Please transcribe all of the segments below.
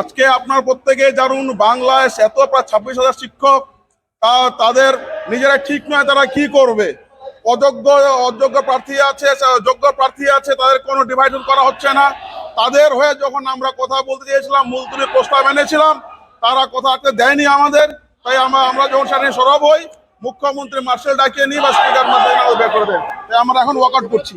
আজকে আপনার প্রত্যেকে জানুন বাংলায় এত প্রায় ছাব্বিশ হাজার শিক্ষক তা তাদের নিজেরা ঠিক নয় তারা কি করবে অযোগ্য অযোগ্য প্রার্থী আছে যোগ্য প্রার্থী আছে তাদের কোনো ডিভাইডেড করা হচ্ছে না তাদের হয়ে যখন আমরা কথা বলতে চেয়েছিলাম মূলতুলির প্রস্তাব এনেছিলাম তারা কথা রাখতে দেয়নি আমাদের তাই আমরা আমরা যখন সেটা নিয়ে সরব হই মুখ্যমন্ত্রী মার্শাল ডাকিয়ে নিই বা স্পিকার মার্শাল বের করে দেন তাই আমরা এখন ওয়াকআউট করছি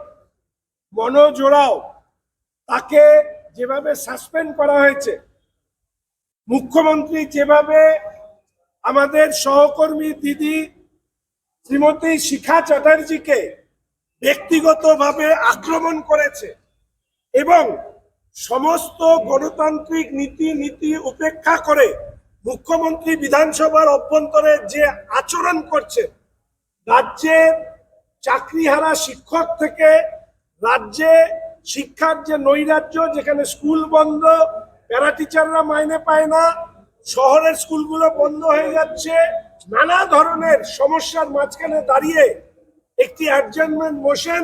মনোজ ওরাও তাকে যেভাবে সাসপেন্ড করা হয়েছে, মুখ্যমন্ত্রী যেভাবে আমাদের সহকর্মী দিদি শ্রীমতী শিখা চ্যাটার্জিকে ব্যক্তিগতভাবে আক্রমণ করেছে এবং সমস্ত গণতান্ত্রিক নীতি নীতি উপেক্ষা করে মুখ্যমন্ত্রী বিধানসভার অভ্যন্তরে যে আচরণ করছে, রাজ্যের চাকরিহারা শিক্ষক থেকে রাজ্যে শিক্ষার যে নৈরাজ্য, যেখানে স্কুল বন্ধ প্যারা টিচাররা মাইনে পায় না, শহরের স্কুলগুলো বন্ধ হয়ে যাচ্ছে, নানা ধরনের সমস্যার মাঝখানে দাঁড়িয়ে একটি অ্যাডজার্নমেন্ট মোশন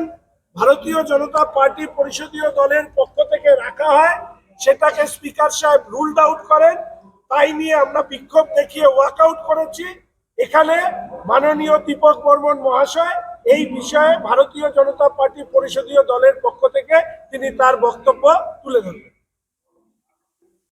ভারতীয় জনতা পার্টি পরিষদীয় দলের পক্ষ থেকে রাখা হয়। সেটাকে স্পিকার সাহেব রুলড আউট করেন। তাই নিয়ে আমরা বিক্ষোভ দেখিয়ে ওয়াকআউট করেছি। এখানে মাননীয় দীপক বর্মন মহাশয় এই বিষয়ে ভারতীয় জনতা পার্টি পরিষদীয় দলের পক্ষ থেকে তিনি তার বক্তব্য তুলে ধরবেন।